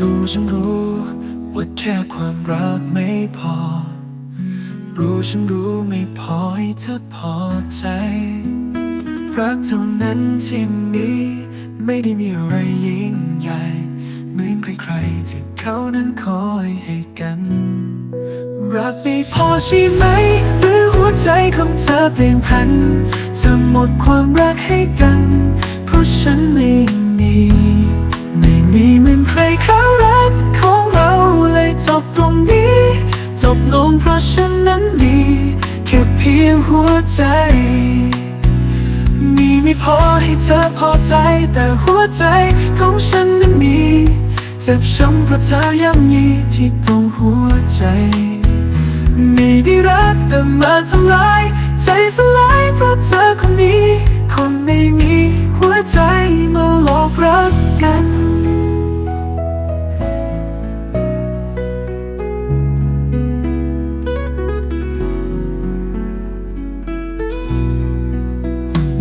รู้ฉันรู้ว่าแค่ความรักไม่พอ รู้ฉันรู้ไม่พอให้เธอพอใจ รักเท่านั้นที่มีไม่ได้มีอะไรยิ่งใหญ่ เหมือนใครๆที่เขานั้นคอยให้กัน รักไม่พอใช่ไหม หรือหัวใจของเธอเปลี่ยนพันเธอหมดความรักให้กัน เพราะฉันไม่ จบลงเพราะฉันนั้นมีแค่เพียงหัวใจ มีไม่พอให้เธอพอใจ แต่หัวใจของฉันนั้นมีเจ็บช้ำเพราะเธอยังมีที่ตรงหัวใจ ไม่ได้รักแต่มาทำลาย ใจสลายเพราะเธอคนนี้คนไม่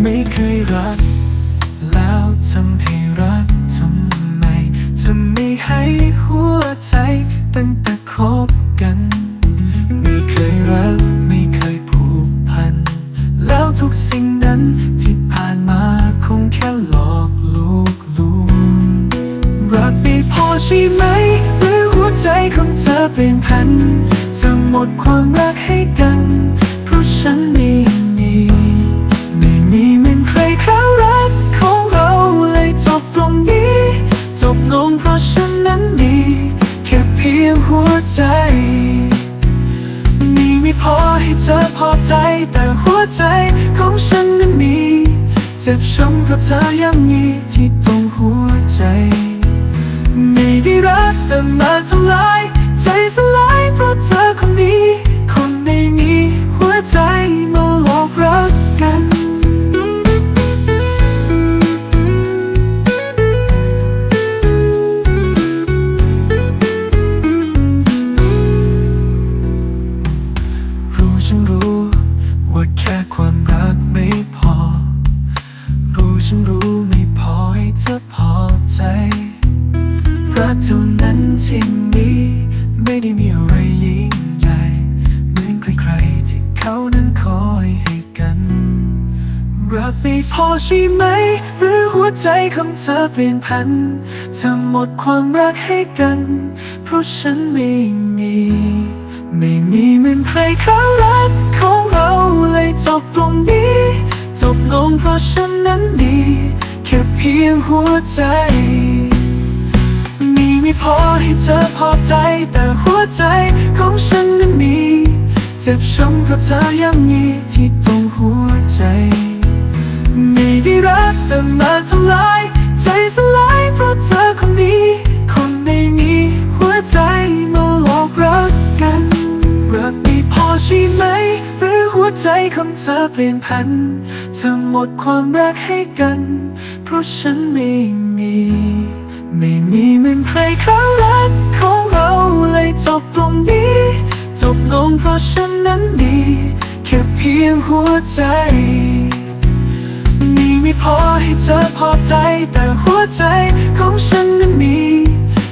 ไม่เคยรัก แล้วทำให้รักทำไมเธอไม่ให้หัวใจตั้งแต่คบกัน ไม่เคยรัก ไม่เคยผูกพัน แล้วทุกสิ่งนั้นที่ผ่านมาคงแค่หลอกลูกลวงรักไม่พอใช่ไหมหรือหัวใจของเธอเป็นพันเธอหมดความรักให้กัน เพราะฉันไม่มีไม่ อให้เธอพอใจ แต่หัวใจของฉันนั้นมีเจ็บช้ำเพราะเธอยังมีที่ตรงหัวใจ ไม่ได้รักแต่ ฉันรู้ ว่าแค่ความรักไม่พอ รู้ฉันรู้ไม่พอให้เธอพอใจ รักเท่านั้นที่มีไม่ได้มีอะไรยิ่งใหญ่เหมือนใครๆที่เขานั้นคอยให้กัน รักไม่พอใช่ไหม หรือหัวใจของเธอเปลี่ยนพันเธอหมดความรักให้กัน เพราะฉันไม่มี ไม่มีเหมือนใครเขา บลงเพราะฉันนั้นดี แค่เพียงหัวใจ มีไม่พอให้เธอพอใจ แต่หัวใจของฉันนั้นมี เจ็บช้ำเพราะเธอยังมี ใจของเธอเปลี่ยนพัน เธอหมดความรักให้กัน เพราะฉันไม่มี ไม่มีเหมือนใครเขารักของเราเลยจบตรงนี้ จบลงเพราะฉันนั้นดี แค่เพียงหัวใจ มีไม่พอให้เธอพอใจ แต่หัวใจของฉันนั้นมี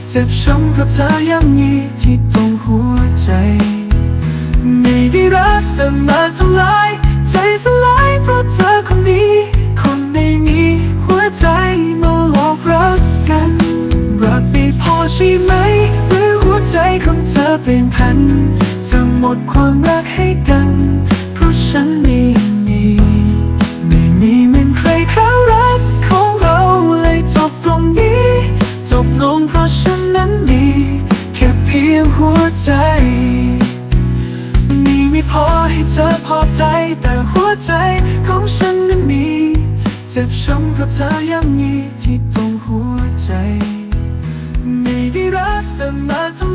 เจ็บช้ำเพราะเธอยังมีที่ตรงหัวใจ รักแต่มาทำลาย ใจสลายเพราะเธอคนนี้ คนไม่มีหัวใจมาหลอกรักกัน รักไม่พอใช่ไหม หรือหัวใจของเธอเป็นพันเธอหมดความรักให้กัน เพราะฉันมี ช้ำเพราะเธอยังมีที่ตรงหัวใจ ไม่ได้รักแต่มาทำ